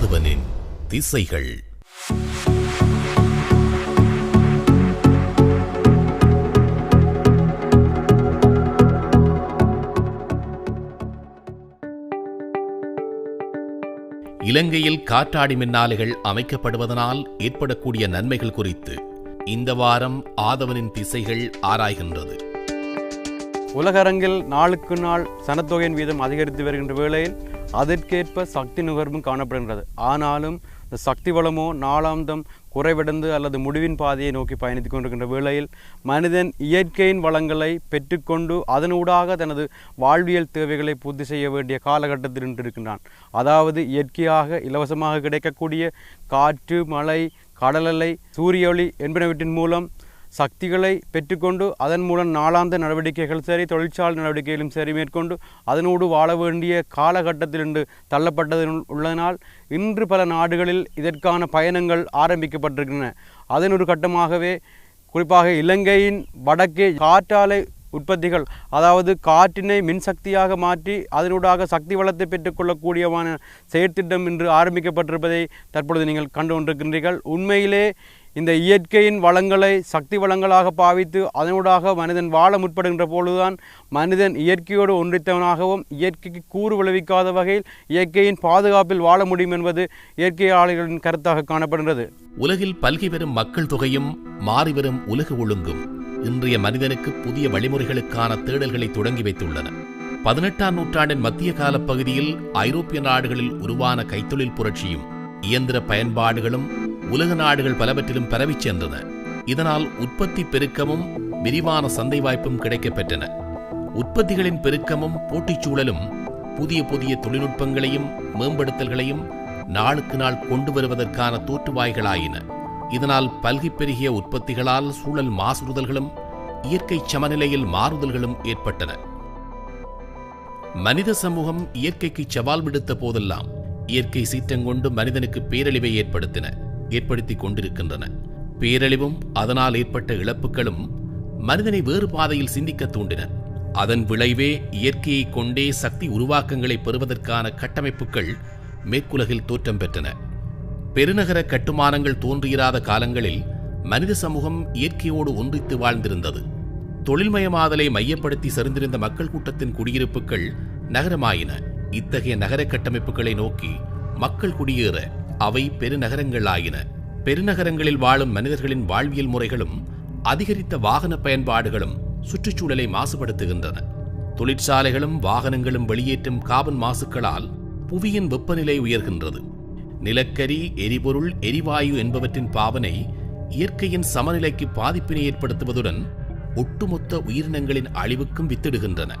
மாதவனின் திசைகள். இலங்கையில் காற்றாடி மின்னாலைகள் அமைக்கப்படுவதனால் ஏற்படக்கூடிய நன்மைகள் குறித்து இந்த வாரம் ஆதவனின் திசைகள் ஆராய்கின்றது. உலகரங்கில் நாளுக்கு நாள் சனத்தொகையின் வீதம் அதிகரித்து வருகின்ற வேளையில் அதற்கேற்ப சக்தி நுகர்வும் காணப்படுகின்றது. ஆனாலும் இந்த சக்தி வளமோ நாளாந்தம் குறைவடைந்து அல்லது முடிவின் பாதையை நோக்கி பயணித்துக் கொண்டிருக்கின்ற வேளையில் மனிதன் இயற்கையின் வளங்களை பெற்றுக்கொண்டு அதனூடாக தனது வாழ்வியல் தேவைகளை பூர்த்தி செய்ய வேண்டிய காலகட்டத்தில் நின்றிருக்கின்றான். அதாவது இயற்கையாக இலவசமாக கிடைக்கக்கூடிய காற்று மழை கடலலை சூரிய ஒளி என்பனவற்றின் மூலம் சக்திகளை பெற்றுக்கொண்டு அதன் மூலம் நாளாந்த நடவடிக்கைகள் சரி தொழிற்சாலை நடவடிக்கைகளும் சரி மேற்கொண்டு அதனோடு வாழ வேண்டிய காலகட்டத்தில் இன்று தள்ளப்பட்டது உள்ளதனால் இன்று பல நாடுகளில் இதற்கான பயணங்கள் ஆரம்பிக்கப்பட்டிருக்கின்றன. அதன் ஒரு கட்டமாகவே குறிப்பாக இலங்கையின் வடக்கே காற்றாலை உற்பத்திகள் அதாவது காற்றினை மின்சக்தியாக மாற்றி அதனூடாக சக்தி வளத்தை பெற்றுக்கொள்ளக்கூடியவான செயற்திட்டம் இன்று ஆரம்பிக்கப்பட்டிருப்பதை தற்பொழுது நீங்கள் கண்டு கொண்டிருக்கின்றீர்கள். உண்மையிலே இந்த இயற்கையின் வளங்களை சக்தி வளங்களாக பாவித்து அதனூடாக மனிதன் வாழ முற்படுகின்ற பொழுதுதான் மனிதன் இயற்கையோடு ஒன்றித்தவனாகவும் இயற்கைக்கு கூறு விளைவிக்காத வகையில் இயற்கையின் பாதுகாப்பில் வாழ முடியும் என்பது இயற்கையாளர்களின் கருத்தாக காணப்படுகிறது உலகில் பல்கி வரும் மக்கள் தொகையும் மாறிவரும் உலக ஒழுங்கும் இன்றைய மனிதனுக்கு புதிய வழிமுறைகளுக்கான தேடல்களை தொடங்கி வைத்துள்ளன. பதினெட்டாம் நூற்றாண்டின் மத்திய கால பகுதியில் ஐரோப்பிய நாடுகளில் உருவான கைத்தொழில் புரட்சியும் இயந்திர பயன்பாடுகளும் உலக நாடுகள் பலவற்றிலும் பரவிச் சென்றன இதனால் உற்பத்தி பெருக்கமும் விரிவான சந்தை வாய்ப்பும் கிடைக்கப்பெற்றன. உற்பத்திகளின் பெருக்கமும் போட்டிச் சூழலும் புதிய புதிய தொழில்நுட்பங்களையும் மேம்படுத்தல்களையும் நாளுக்கு நாள் கொண்டு வருவதற்கான தோற்றுவாய்களாயின. இதனால் பல்கி பெருகிய உற்பத்திகளால் சூழல் மாசுறுதல்களும் இயற்கை சமநிலையில் மாறுதல்களும் ஏற்பட்டன. மனித சமூகம் இயற்கைக்கு சவால் விடுத்த போதெல்லாம் இயற்கை சீற்றங்கொண்டு மனிதனுக்கு பேரழிவை ஏற்படுத்தின. ஏற்படுத்தி கொண்டிருக்கின்றன. பேரழிவும் அதனால் ஏற்பட்ட இழப்புகளும் மனிதனை வேறு பாதையில் சிந்திக்க தூண்டின. அதன் விளைவே இயற்கையை கொண்டே சக்தி உருவாக்கங்களை பெறுவதற்கான கட்டமைப்புகள் மேற்குலகில் தோற்றம் பெற்றன. பெருநகர கட்டுமானங்கள் தோன்றியிராத காலங்களில் மனித சமூகம் இயற்கையோடு ஒன்றித்து வாழ்ந்திருந்தது. தொழில்மயமாதலை மையப்படுத்தி சரிந்திருந்த மக்கள் கூட்டத்தின் குடியிருப்புகள் நகரமாயின. இத்தகைய நகர கட்டமைப்புகளை நோக்கி மக்கள் குடியேற அவை பெருநகரங்களாயின. பெருநகரங்களில் வாழும் மனிதர்களின் வாழ்வியல் முறைகளும் அதிகரித்த வாகன பயன்பாடுகளும் சுற்றுச்சூழலை மாசுபடுத்துகின்றன. தொழிற்சாலைகளும் வாகனங்களும் வெளியேற்றும் காபன் மாசுக்களால் புவியின் வெப்பநிலை உயர்கின்றது. நிலக்கரி எரிபொருள் எரிவாயு என்பவற்றின் பாவனை இயற்கையின் சமநிலைக்கு பாதிப்பினை ஏற்படுத்துவதுடன் ஒட்டுமொத்த உயிரினங்களின் அழிவுக்கும் வித்திடுகின்றன.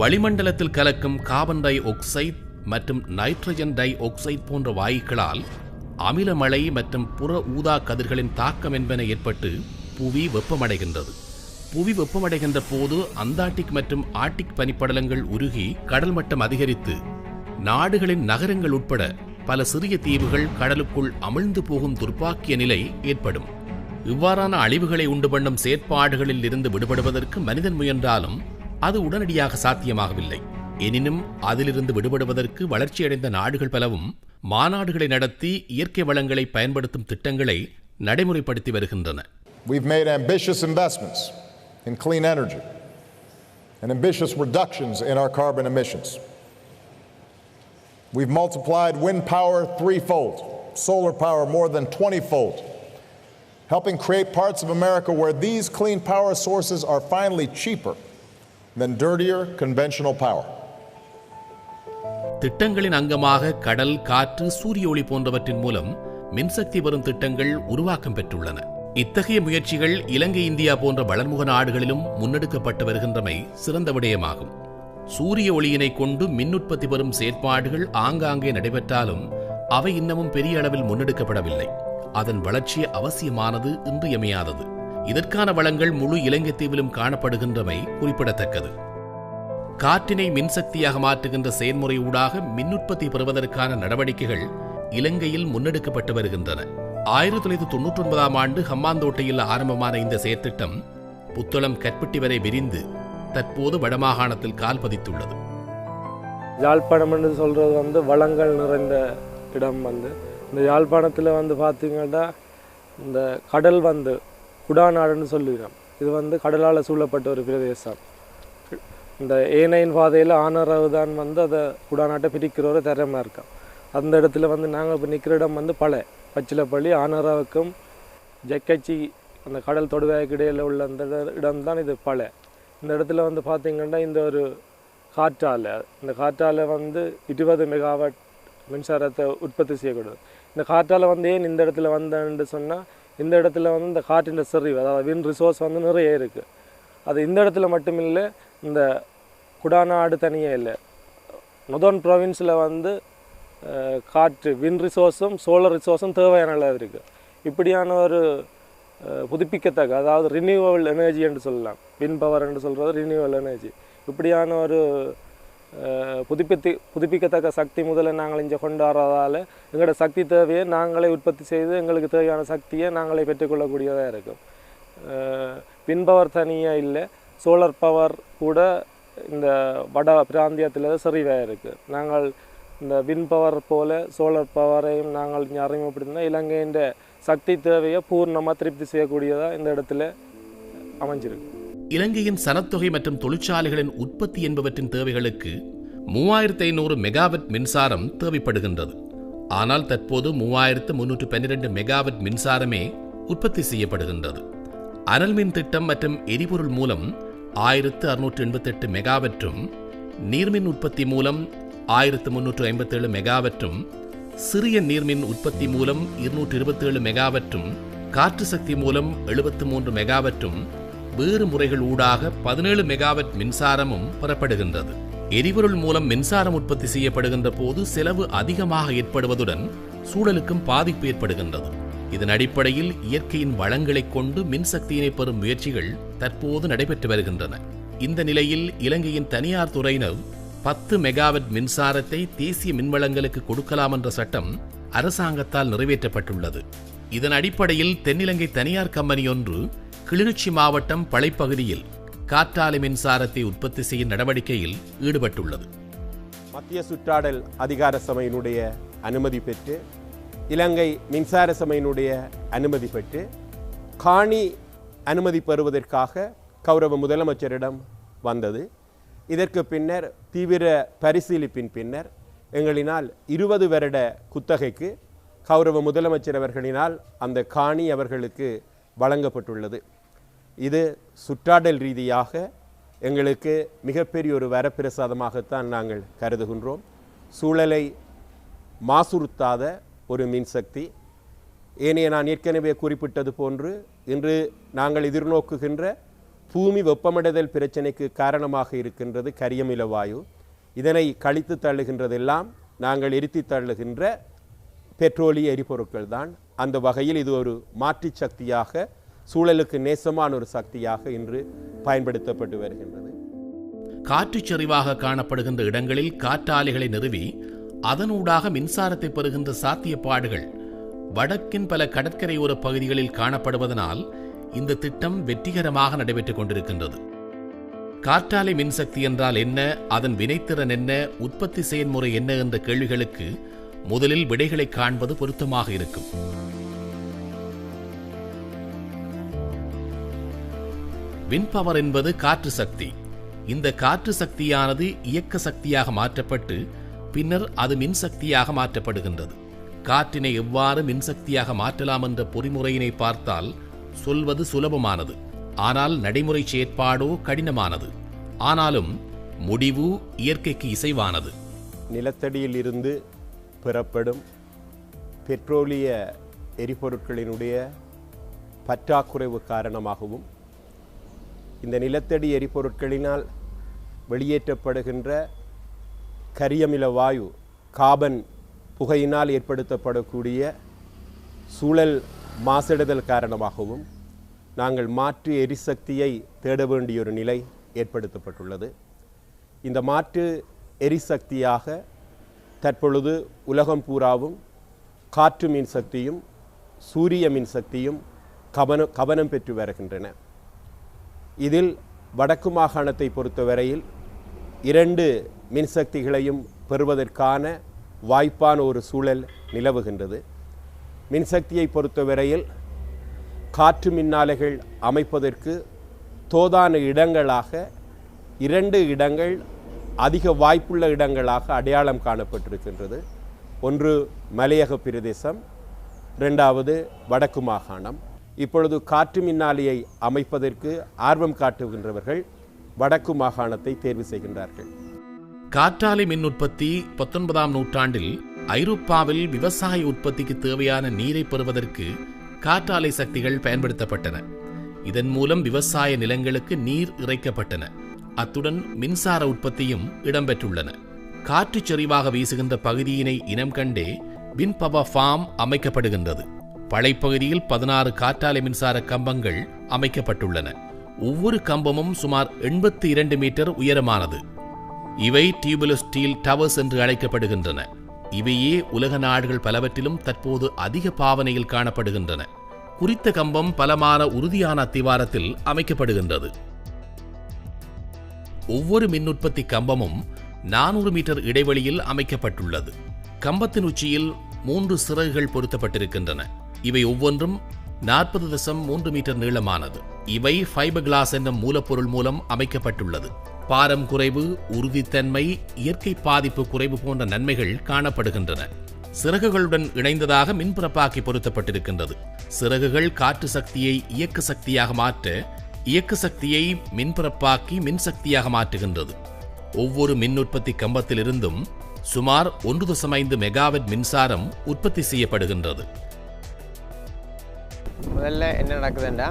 வளிமண்டலத்தில் கலக்கும் கார்பன் டை ஆக்சைடு மற்றும் நைட்ரஜன் டை ஆக்சைடு போன்ற வாயுக்களால் அமிலமழை மற்றும் புற ஊதா கதிர்களின் தாக்கம் என்பன ஏற்பட்டு புவி வெப்பமடைகின்றது. புவி வெப்பமடைகின்ற போது அந்தார்டிக் மற்றும் ஆர்டிக் பனிப்படலங்கள் உருகி கடல் மட்டம் அதிகரித்து நாடுகளின் நகரங்கள் உட்பட பல சிறிய தீவுகள் கடலுக்குள் அமிழ்ந்து போகும் துர்ப்பாக்கிய நிலை ஏற்படும். இவ்வாறான அழிவுகளை உண்டு பண்ணும் செயற்பாடுகளில் இருந்து விடுபடுவதற்கு மனிதன் முயன்றாலும் அது உடனடியாக சாத்தியமாகவில்லை எனினும் அதிலிருந்து விடுபடுவதற்கு வளர்ச்சியடைந்த நாடுகள் பலவும் மாநாடுகளை நடத்தி இயற்கை வளங்களை பயன்படுத்தும் திட்டங்களை நடைமுறைப்படுத்தி வருகின்றன We've made ambitious investments in clean energy and ambitious reductions in our carbon emissions. We've multiplied wind power threefold, solar power more than 20 fold, helping create parts of America where these clean power sources are finally cheaper than dirtier conventional power. திட்டங்களின் அங்கமாக கடல் காற்று சூரிய ஒளி போன்றவற்றின் மூலம் மின்சக்தி வரும் திட்டங்கள் உருவாக்கம் பெற்றுள்ளன. இத்தகைய முயற்சிகள் இலங்கை இந்தியா போன்ற வளர்முக நாடுகளிலும் முன்னெடுக்கப்பட்டு வருகின்றமை சிறந்த விடயமாகும். சூரிய ஒளியினை கொண்டு மின் உற்பத்தி வரும் செயற்பாடுகள் ஆங்காங்கே நடைபெற்றாலும் அவை இன்னமும் பெரிய அளவில் முன்னெடுக்கப்படவில்லை. அதன் வளர்ச்சி அவசியமானது இன்றியமையாதது. இதற்கான வளங்கள் முழு இலங்கை தீவிலும் காணப்படுகின்றமை குறிப்பிடத்தக்கது. காற்றினை மின்சக்தியாக மாற்றுகின்ற செயல்முறை ஊடாக மின்னுற்பத்தி பெறுவதற்கான நடவடிக்கைகள் இலங்கையில் முன்னெடுக்கப்பட்டு வருகின்றன. ஆயிரத்தி தொள்ளாயிரத்தி தொன்னூற்றி ஒன்பதாம் ஆண்டு ஹம்மாந்தோட்டையில் ஆரம்பமான இந்த செயற்திட்டம் புத்தளம் கற்பட்டி வரை விரிந்து தற்போது வடமாகாணத்தில் கால் பதித்துள்ளது. யாழ்ப்பாணம் என்று சொல்கிறது வந்து வளங்கள் நிறைந்த இடம் வந்து. இந்த யாழ்ப்பாணத்தில் வந்து பார்த்தீங்கன்னா இந்த கடல் வந்து குடாநாடுன்னு சொல்லுகிறோம். இது வந்து கடலால் சூழப்பட்ட ஒரு பிரதேசம். இந்த ஏனையின் பாதையில் ஆனரவு தான் வந்து அதை குடாநாட்டை பிரிக்கிற ஒரு திறமை இருக்கும். அந்த இடத்துல வந்து நாங்கள் இப்போ நிற்கிற இடம் வந்து பல. பச்சிலப்பள்ளி ஆனராவுக்கும் ஜக்கச்சி அந்த கடல் தொடுவாய்க்கு இடையில் உள்ள அந்த இடம்தான் இது பல. இந்த இடத்துல வந்து பார்த்திங்கன்னா இந்த ஒரு காற்றாலை இந்த காற்றாலை வந்து இருபது மெகாவாட் மின்சாரத்தை உற்பத்தி செய்யக்கூடாது இந்த காற்றாலை வந்து ஏன் இந்த இடத்துல வந்தேன்னு சொன்னால் இந்த இடத்துல வந்து இந்த காற்றின் செறிவு அதாவது வின் ரிசோர்ஸ் வந்து நிறைய இருக்குது அது இந்த இடத்துல மட்டும் இல்லை இந்த குடாநாடு தனியே இல்லை. நொதர்ன் ப்ரொவின்ஸில் வந்து காற்று வின் ரிசோர்ஸும் சோலார் ரிசோர்ஸும் தேவையான அளவு இருக்குது இப்படியான ஒரு புதுப்பிக்கத்தக்க அதாவது ரினியூவபிள் எனர்ஜி என்று சொல்லலாம். வின் பவர் என்று சொல்கிறது ரினியூவல் எனர்ஜி இப்படியான ஒரு புதுப்பித்து புதுப்பிக்கத்தக்க சக்தி முதல்ல நாங்கள் இங்கே கொண்டாடுறதால எங்களோட சக்தி தேவையை நாங்களே உற்பத்தி செய்து எங்களுக்கு தேவையான சக்தியை நாங்களே பெற்றுக்கொள்ளக்கூடியதாக இருக்கும். வின் பவர் தனியாக இல்லை சோலார் பவர் கூட இந்த வட பிராந்தியத்தில் சரிவாக இருக்குது நாங்கள் இந்த வின் பவர் போல சோலார் பவரையும் நாங்கள் இங்கே அறிமுகப்படுத்தினா இலங்கையின் சக்தி தேவையை பூர்ணமாக திருப்தி செய்யக்கூடியதாக இந்த இடத்துல அமைஞ்சிருக்கு. இலங்கையின் சனத்தொகை மற்றும் தொழிற்சாலைகளின் உற்பத்தி என்பவற்றின் தேவைகளுக்கு மூவாயிரத்து ஐநூறு மெகாவட் மின்சாரம் தேவைப்படுகின்றது. ஆனால் தற்போது மூவாயிரத்து முன்னூற்று பன்னிரண்டு மெகாவட் மின்சாரமே உற்பத்தி செய்யப்படுகின்றது. அனல் மின் திட்டம் மற்றும் எரிபொருள் மூலம் ஆயிரத்து அறுநூற்று எண்பத்தெட்டு மெகாவற்றும் நீர்மின் உற்பத்தி மூலம் ஆயிரத்து முன்னூற்று ஐம்பத்தேழு மெகாவற்றும் சிறிய நீர்மின் உற்பத்தி மூலம் இருநூற்று இருபத்தேழு மெகாவற்றும் காற்று சக்தி மூலம் எழுபத்து மூன்று மெகாவற்றும் வேறு முறைகள் ஊடாக பதினேழு மெகாவாட் மின்சாரமும் பெறப்படுகின்றது. எரிபொருள் மூலம் மின்சாரம் உற்பத்தி செய்யப்படுகின்ற போது செலவு அதிகமாக ஏற்படுவதுடன் சூழலுக்கும் பாதிப்பு ஏற்படுகின்றது. இதன் அடிப்படையில் இயற்கையின் வளங்களைக் கொண்டு மின்சக்தியினை பெறும் முயற்சிகள் தற்போது நடைபெற்று வருகின்றன. இந்த நிலையில் இலங்கையின் தனியார் துறையினர் பத்து மெகாவாட் மின்சாரத்தை தேசிய மின்வளங்களுக்கு கொடுக்கலாம் என்ற சட்டம் அரசாங்கத்தால் நிறைவேற்றப்பட்டுள்ளது. இதன் அடிப்படையில் தென்னிலங்கை தனியார் கம்பெனி ஒன்று கிளிநொச்சி மாவட்டம் பளைப்பகுதியில் காற்றாலை மின்சாரத்தை உற்பத்தி செய்யும் நடவடிக்கையில் ஈடுபட்டுள்ளது. மத்திய சுற்றாடல் அதிகார சபையினுடைய அனுமதி பெற்று இலங்கை மின்சார சபையினுடைய அனுமதி பெற்று காணி அனுமதி பெறுவதற்காக கௌரவ முதலமைச்சரிடம் வந்தது. இதற்கு பின்னர் தீவிர பரிசீலிப்பின் பின்னர் எங்களினால் இருபது வருட குத்தகைக்கு கௌரவ முதலமைச்சர் அவர்களினால் அந்த காணி அவர்களுக்கு வழங்கப்பட்டுள்ளது. இது சுற்றாடல் ரீதியாக எங்களுக்கு மிகப்பெரிய ஒரு வரப்பிரசாதமாகத்தான் நாங்கள் கருதுகின்றோம். சூழலை மாசுறுத்தாத ஒரு மின்சக்தி. ஏனைய நான் ஏற்கனவே குறிப்பிட்டது போன்று இன்று நாங்கள் எதிர்நோக்குகின்ற பூமி வெப்பமடைதல் பிரச்சனைக்கு காரணமாக இருக்கின்றது கரியமில வாயு. இதனை கழித்து தள்ளுகின்றதெல்லாம் நாங்கள் எரித்து தள்ளுகின்ற பெட்ரோலிய எரிபொருட்கள் தான். அந்த வகையில் இது ஒரு மாற்றுச் சக்தியாக சூழலுக்கு நேசமான ஒரு சக்தியாக இன்று பயன்படுத்தப்பட்டு வருகின்றது. காற்று செறிவாக காணப்படுகின்ற இடங்களில் காற்றாலைகளை நிறுவி அதனூடாக மின்சாரத்தை பெறுகின்ற சாத்தியப்பாடுகள் வடக்கின் பல கடற்கரையோர பகுதிகளில் காணப்படுவதனால் இந்த திட்டம் வெற்றிகரமாக நடைபெற்றுக் கொண்டிருக்கின்றது. காற்றாலை மின்சக்தி என்றால் என்ன அதன் வினைத்திறன் என்ன உற்பத்தி செயல்முறை என்ன என்ற கேள்விகளுக்கு முதலில் விடைகளை காண்பது பொருத்தமாக இருக்கும். விண்பவர் என்பது காற்று சக்தி. இந்த காற்று சக்தியானது இயக்க சக்தியாக மாற்றப்பட்டு பின்னர் அது மின்சக்தியாக மாற்றப்படுகின்றது. காற்றினை எவ்வாறு மின்சக்தியாக மாற்றலாம் என்ற பொறிமுறையினை பார்த்தால் சொல்வது சுலபமானது. ஆனால் நடைமுறை செயற்பாடோ கடினமானது. ஆனாலும் முடிவு இயற்கைக்கு இசைவானது. நிலத்தடியில் இருந்து பெறப்படும் பெட்ரோலிய எரிபொருட்களினுடைய பற்றாக்குறைவு காரணமாகவும் இந்த நிலத்தடி எரிபொருட்களினால் வெளியேற்றப்படுகின்ற கரியமில வாயு காபன் புகையினால் ஏற்படுத்தப்படக்கூடிய சூழல் மாசடைதல் காரணமாகவும் நாங்கள் மாற்று எரிசக்தியை தேட வேண்டிய ஒரு நிலை ஏற்படுத்தப்பட்டுள்ளது. இந்த மாற்று எரிசக்தியாக தற்பொழுது உலகம் பூராவும் காற்று மின்சக்தியும் சூரிய மின்சக்தியும் கவனம் கவனம் பெற்று வருகின்றன. இதில் வடக்கு மாகாணத்தை பொறுத்தவரையில் இரண்டு மின்சக்திகளையும் பெறுவதற்கான வாய்ப்பான ஒரு சூழல் நிலவுகின்றது. மின்சக்தியை பொறுத்தவரையில் காற்று மின்னாலைகள் அமைப்பதற்கு தோதான இடங்களாக இரண்டு இடங்கள் அதிக வாய்ப்புள்ள இடங்களாக அடையாளம் காணப்பட்டிருக்கின்றது. ஒன்று மலையக பிரதேசம் ரெண்டாவது வடக்கு மாகாணம். இப்பொழுது காற்று மின்னாலியை அமைப்பதற்கு ஆர்வம் காட்டுகின்றவர்கள் வடக்கு மாகாணத்தை தேர்வு செய்கின்றார்கள். காற்றாலை மின் உற்பத்தி பத்தொன்பதாம் நூற்றாண்டில் ஐரோப்பாவில் விவசாய உற்பத்திக்கு தேவையான நீரை பெறுவதற்கு காற்றாலை சக்திகள் பயன்படுத்தப்பட்டன. இதன் மூலம் விவசாய நிலங்களுக்கு நீர் இறைக்கப்பட்டன. அத்துடன் மின்சார உற்பத்தியும் இடம்பெற்றுள்ளன. காற்று செறிவாக வீசுகின்ற பகுதியினை இனம் கண்டே வின் பவர் ஃபார்ம் அமைக்கப்படுகின்றது. பழைப்பகுதியில் பதினாறு காற்றாலை மின்சார கம்பங்கள் அமைக்கப்பட்டுள்ளன. ஒவ்வொரு கம்பமும் சுமார் எண்பத்தி இரண்டு மீட்டர் உயரமானது. இவை டியூபுலஸ் ஸ்டீல் டவர்ஸ் என்று அழைக்கப்படுகின்றன. இவையே உலக நாடுகள் பலவற்றிலும் தற்போது அதிக பாவனையில் காணப்படுகின்றன. குறித்த கம்பம் பலமான உறுதியான அத்திவாரத்தில் அமைக்கப்படுகின்றது. ஒவ்வொரு மின் உற்பத்தி கம்பமும் நானூறு மீட்டர் இடைவெளியில் அமைக்கப்பட்டுள்ளது. கம்பத்தின் உச்சியில் மூன்று சிறகுகள் பொருத்தப்பட்டிருக்கின்றன. இவை ஒவ்வொன்றும் நாற்பது தசம் மூன்று மீட்டர் நீளமானது. இவை ஃபைபர் கிளாஸ் என்ற மூலப்பொருள் மூலம் அமைக்கப்பட்டுள்ளது. பாரம் குறைவு உறுதித்தன்மை இயற்கை பாதிப்பு குறைவு போன்ற நன்மைகள் காணப்படுகின்றன. சிறகுகளுடன் இணைந்ததாக மின்புறப்பாக்கி பொருத்தப்பட்டிருக்கின்றது. சிறகுகள் காற்று சக்தியை இயக்க சக்தியாக மாற்ற இயக்கு சக்தியை மின்புறப்பாக்கி மின்சக்தியாக மாற்றுகின்றது. ஒவ்வொரு மின் உற்பத்தி கம்பத்திலிருந்தும் சுமார் ஒன்று தசம் ஐந்து மெகாவெட் மின்சாரம் உற்பத்தி செய்யப்படுகின்றது. முதல்ல என்ன நடக்குதுண்டா?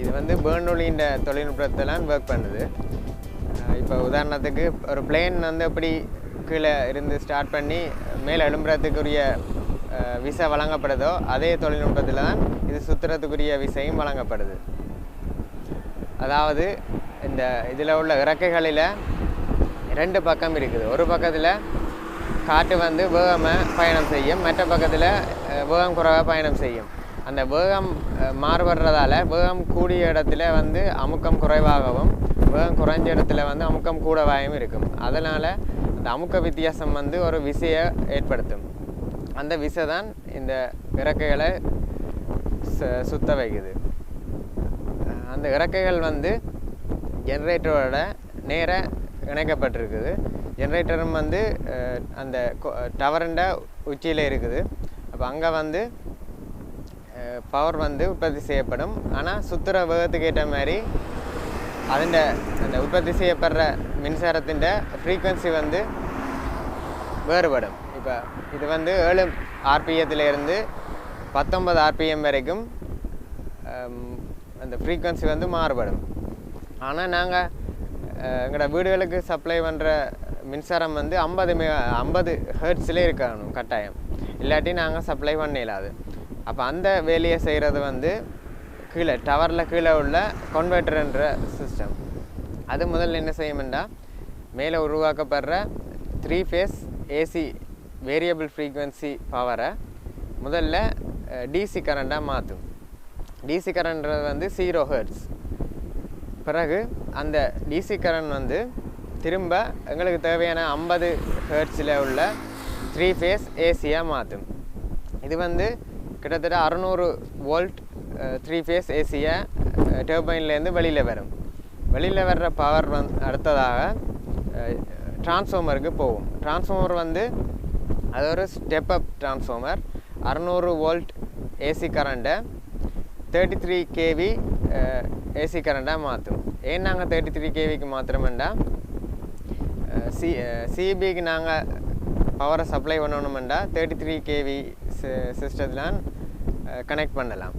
இது வந்து பேர்னொலின்ற தொழில்நுட்பத்தெல்லாம் ஒர்க் பண்ணுது. இப்போ உதாரணத்துக்கு ஒரு பிளேன் வந்து எப்படி கீழே இருந்து ஸ்டார்ட் பண்ணி மேலே எழும்புறதுக்குரிய விசை வழங்கப்படுதோ அதே தொழில்நுட்பத்தில் தான் இது சுற்றுறதுக்குரிய விசையும் வழங்கப்படுது. அதாவது இந்த இதில் உள்ள இறக்கைகளில் ரெண்டு பக்கம் இருக்குது. ஒரு பக்கத்தில் காற்று வந்து வேகமாக பயணம் செய்யும் மற்ற பக்கத்தில் வேகம் குறைவாக பயணம் செய்யும். அந்த வேகம் மாறுபடுறதால வேகம் கூடிய இடத்துல வந்து அமுக்கம் குறைவாகவும் வேகம் குறைஞ்ச இடத்துல வந்து அமுக்கம் கூடவாயும் இருக்கும். அதனால் அந்த அமுக்க வித்தியாசம் வந்து ஒரு விசையை ஏற்படுத்தும். அந்த விசை தான் இந்த இறக்கைகளை சுத்த வைக்குது. அந்த இறக்கைகள் வந்து ஜென்ரேட்டரோட நேர இணைக்கப்பட்டிருக்குது. ஜென்ரேட்டரும் வந்து அந்த டவருண்ட உச்சியில் இருக்குது. அப்போ அங்கே வந்து பவர் வந்து உற்பத்தி செய்யப்படும். ஆனால் சுற்றுற வேகத்துக்கு ஏற்ற மாதிரி அதிண்ட அந்த உற்பத்தி செய்யப்படுற மின்சாரத்தின் ஃப்ரீக்குவன்சி வந்து வேறுபடும். இப்போ இது வந்து ஏழு ஆர்பிஎத்திலிருந்து பத்தொன்பது ஆர்பிஎம் வரைக்கும் அந்த ஃப்ரீக்குவன்சி வந்து மாறுபடும். ஆனால் நாங்கள் எங்களோட வீடுகளுக்கு சப்ளை பண்ணுற மின்சாரம் வந்து ஐம்பது மெ ஐம்பது ஹெர்ட்ஸ்லேயே இருக்கணும் கட்டாயம். இல்லாட்டி நாங்கள் சப்ளை பண்ண அப்போ அந்த வேலையை செய்கிறது வந்து கீழே டவரில் கீழே உள்ள கன்வெர்டர்ன்ற சிஸ்டம் அது முதல்ல என்ன செய்யும்டா மேலே உருவாக்கப்படுற three phase AC variable frequency பவரை முதல்ல டிசி கரண்டாக மாற்றும் டிசி கரண்ட்றது வந்து ஜீரோ ஹெர்ட்ஸ் பிறகு அந்த டிசி கரண்ட் வந்து திரும்ப எங்களுக்கு தேவையான ஐம்பது ஹெர்ட்ஸில் உள்ள த்ரீ ஃபேஸ் ஏசியாக மாற்றும் இது வந்து கிட்டத்தட்ட அறநூறு வோல்ட் த்ரீ ஃபேஸ் ஏசியை டர்பைன்லேருந்து வெளியில் வரும். வெளியில் வர்ற பவர் வந் அடுத்ததாக டிரான்ஸ்ஃபார்மருக்கு போகும். டிரான்ஸ்ஃபார்மர் வந்து அது ஒரு ஸ்டெப் அப் டிரான்ஸ்ஃபார்மர் அறநூறு வோல்ட் ஏசி கரண்ட்டை தேர்ட்டி த்ரீ கேவி ஏசி கரண்ட்டாக மாற்றும் ஏன் நாங்கள் தேர்ட்டி த்ரீ கேவிக்கு மாத்திரமெண்டா சி சிபிக்கு நாங்கள் பவரை சப்ளை பண்ணணுமெண்டா தேர்ட்டி த்ரீ கேவி சிஸ்டத்தில் கனெக்ட் பண்ணலாம்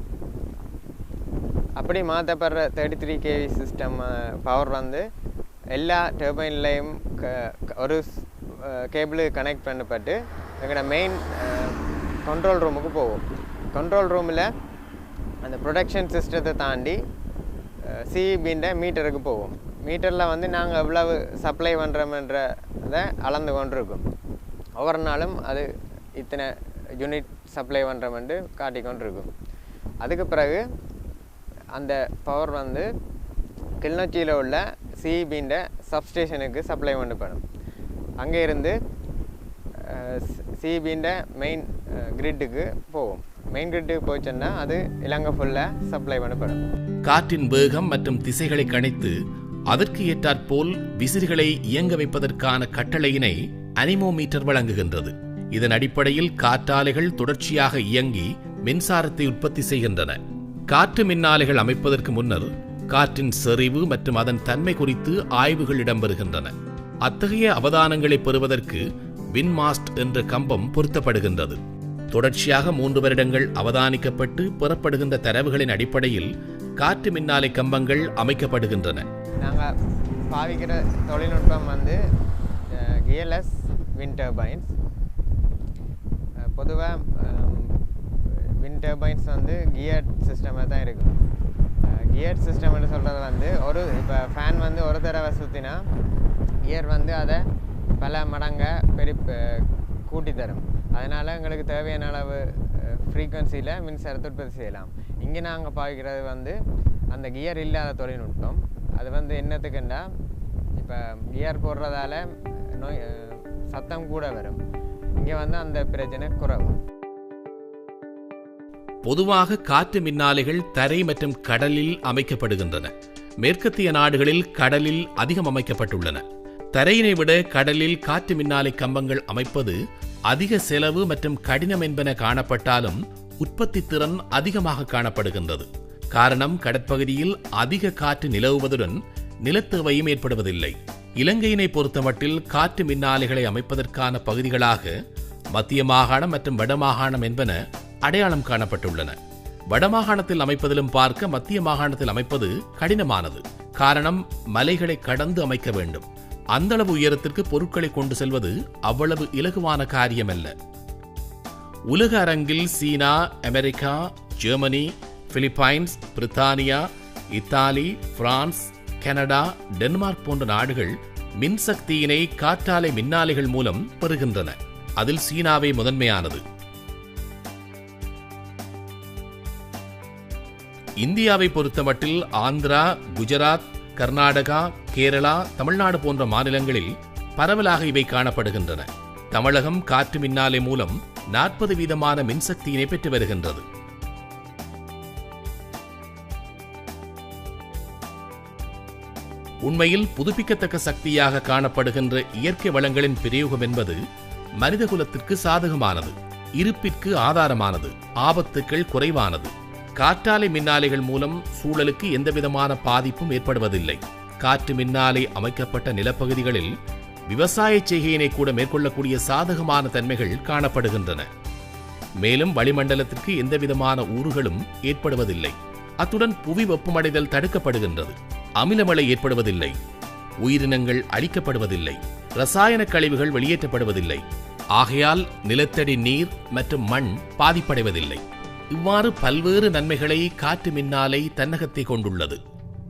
அப்படி மாற்றப்படுற thirty three KV system power வந்து எல்லா டர்பைன்லேயும் ஒரு கேபிள் கனெக்ட் பண்ணப்பட்டு எங்களோட மெயின் கண்ட்ரோல் ரூமுக்கு போகும் கண்ட்ரோல் ரூமில் அந்த ப்ரொடக்ஷன் சிஸ்டத்தை தாண்டி சிஇபின்ற மீட்டருக்கு போவோம். மீட்டரில் வந்து நாங்கள் எவ்வளவு சப்ளை பண்ணுறோம்ன்றதை அளந்து கொண்டிருக்கோம். ஒவ்வொரு நாளும் அது இத்தனை யூனிட் சப்ளை பண்ணுறோம்னு காட்டி கொண்டிருக்கும். அதுக்கு பிறகு அந்த பவர் வந்து கிளிநொச்சியில் உள்ள சிஇபின்ற சப்ஸ்டேஷனுக்கு சப்ளை பண்ணப்படும். அங்கே இருந்து சிபின்ற மெயின் கிரிட்டுக்கு போகும் மெயின் கிரிட்டுக்கு போச்சுன்னா அது இலங்கை ஃபுல்லாக சப்ளை பண்ணப்படும். காற்றின் வேகம் மற்றும் திசைகளை கணித்து அதற்கு ஏற்றாற்போல் விசிறிகளை இயங்க வைப்பதற்கான கட்டளையினை அனிமோமீட்டர் வழங்குகின்றது. இதன் அடிப்படையில் காற்றாலைகள் தொடர்ச்சியாக இயங்கி மின்சாரத்தை உற்பத்தி செய்கின்றன. காற்று மின்னாலைகள் அமைப்பதற்கு முன்னர் காற்றின் செறிவு மற்றும் அதன் தன்மை குறித்து ஆய்வுகள் இடம்பெறுகின்றன. அத்தகைய அவதானங்களை பெறுவதற்கு வின்மாஸ்ட் என்ற கம்பம் பொருத்தப்படுகின்றது. தொடர்ச்சியாக மூன்று வருடங்கள் அவதானிக்கப்பட்டு பெறப்படுகின்ற தரவுகளின் அடிப்படையில் காற்று மின்னாலை கம்பங்கள் அமைக்கப்படுகின்றன. நாங்கள் பாவிக்கிற தொழில்நுட்பம் வந்து கியர்லெஸ் வின் டர்பைன்ஸ். பொதுவாக வின் டர்பைன்ஸ் வந்து கியர் சிஸ்டமாக தான் இருக்கும். கியர் சிஸ்டம்னு சொல்கிறது வந்து ஒரு இப்போ ஃபேன் வந்து ஒரு தடவை சுற்றினா கியர் வந்து அதை பல மடங்க பெரிய கூட்டி தரும் அதனால் எங்களுக்கு தேவையான அளவு ஃப்ரீக்வன்சியில் மின்சாரத்தை உற்பத்தி செய்யலாம். இங்கே நாங்கள் பார்க்கிறது வந்து அந்த கியர் இல்லாத தொழில்நுட்பம். அது வந்து என்னத்துக்குண்டா இப்போ கியர் போடுறதால நோய் சத்தம் கூட வரும். இங்கே வந்து அந்த பிரச்சனை குறைவு. பொதுவாக காற்று மின்னாலைகள் தரை மற்றும் கடலில் அமைக்கப்படுகின்றன. மேற்கத்திய நாடுகளில் கடலில் அதிகம் அமைக்கப்பட்டுள்ளன. தரையினை விட கடலில் காற்று மின்னாலை கம்பங்கள் அமைப்பது அதிக செலவு மற்றும் கடினம் என்பன காணப்பட்டாலும் உற்பத்தி திறன் அதிகமாக காணப்படுகின்றது. காரணம் கடற்பகுதியில் அதிக காற்று நிலவுவதுடன் நிலத்தேவையும் ஏற்படுவதில்லை. இலங்கையினை பொறுத்தமட்டில் காற்று மின்னாலைகளை அமைப்பதற்கான பகுதிகளாக மத்திய மாகாணம் மற்றும் வடமாகாணம் என்பன அடையாளம் காணப்பட்டுள்ளன. வடமாகாணத்தில் அமைப்பதிலும் பார்க்க மத்திய மாகாணத்தில் அமைப்பது கடினமானது. காரணம் மலைகளை கடந்து அமைக்க வேண்டும். அந்த அளவு உயரத்திற்கு பொருட்களை கொண்டு செல்வது அவ்வளவு இலகுவான காரியமல்ல. உலக அரங்கில் China America Germany Philippines Britannia Italy France Canada Denmark போன்ற நாடுகள் மின்சக்தியினை காற்றாலை மின்னாலைகள் மூலம் பெறுகின்றன. அதில் சீனாவே முதன்மையானது. இந்தியாவை பொறுத்தமட்டில் ஆந்திரா குஜராத் கர்நாடகா கேரளா தமிழ்நாடு போன்ற மாநிலங்களில் பரவலாக இவை காணப்படுகின்றன. தமிழகம் காற்று மின்னாலை மூலம் நாற்பது வீதமான மின்சக்தியினை பெற்று வருகின்றது. உண்மையில் புதுப்பிக்கத்தக்க சக்தியாக காணப்படுகின்ற இயற்கை வளங்களின் பிரயோகம் என்பது மனிதகுலத்திற்கு சாதகமானது இருப்பிற்கு ஆதாரமானது ஆபத்துக்கள் குறைவானது. காற்றாலை மின்னாலைகள் மூலம் சூழலுக்கு எந்தவிதமான பாதிப்பும் ஏற்படுவதில்லை. காற்று மின்னாலை அமைக்கப்பட்ட நிலப்பகுதிகளில் விவசாய செய்கையினை கூட மேற்கொள்ளக்கூடிய சாதகமான தன்மைகள் காணப்படுகின்றன. மேலும் வளிமண்டலத்திற்கு எந்தவிதமான ஊறுகளும் ஏற்படுவதில்லை. அத்துடன் புவி வெப்பமடைதல் தடுக்கப்படுகின்றது. அமிலமழை ஏற்படுவதில்லை. உயிரினங்கள் அழிக்கப்படுவதில்லை. ரசாயன கழிவுகள் வெளியேற்றப்படுவதில்லை. ஆகையால் நிலத்தடி நீர் மற்றும் மண் பாதிப்படைவதில்லை. இவ்வாறு பல்வேறு நன்மைகளை காற்று மின்னாலை தன்னகத்தை கொண்டுள்ளது.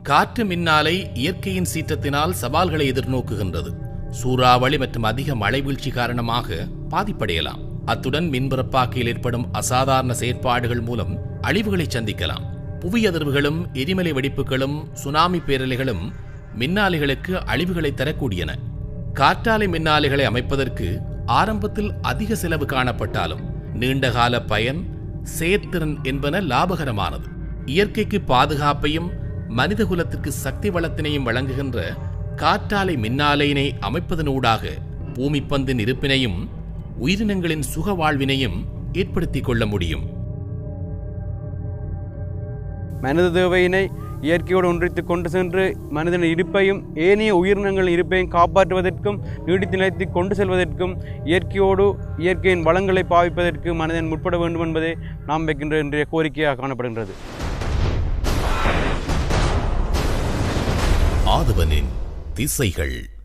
காற்று மின்னாலை இயற்கையின் சீற்றத்தினால் சவால்களை எதிர்நோக்குகின்றது. சூறாவளி மற்றும் அதிக மழை வீழ்ச்சி காரணமாக பாதிப்படையலாம். அத்துடன் மின்பிறப்பாக்கியில் ஏற்படும் அசாதாரண செயற்பாடுகள் மூலம் அழிவுகளை சந்திக்கலாம். புவி அதிர்வுகளும் எரிமலை வெடிப்புகளும் சுனாமி பேரலைகளும் மின்னாலைகளுக்கு அழிவுகளை தரக்கூடியன. காற்றாலை மின்னாலைகளை அமைப்பதற்கு ஆரம்பத்தில் அதிக செலவு காணப்பட்டாலும் நீண்டகால பயன் செயற்திறன் என்பன லாபகரமானது. இயற்கைக்கு பாதுகாப்பையும் மனிதகுலத்திற்கு சக்தி வளத்தினையும் வழங்குகின்ற காற்றாலை மின்னாலையினை அமைப்பதனூடாக பூமிப்பந்தின் இருப்பினையும் உயிரினங்களின் சுக வாழ்வினையும் ஏற்படுத்திக் கொள்ள முடியும். மனித தேவையினை இயற்கையோடு ஒன்றித்து கொண்டு சென்று மனிதன் இருப்பையும் ஏனைய உயிரினங்களின் இருப்பையும் காப்பாற்றுவதற்கும் நீடித்து நிலைத்து கொண்டு செல்வதற்கும் இயற்கையோடு இயற்கையின் வளங்களை பாவிப்பதற்கு மனிதன் முற்பட வேண்டும் என்பதே நாம் வைக்கின்ற இன்றைய கோரிக்கையாக காணப்படுகின்றது. ஆதவனின் திசைகள்.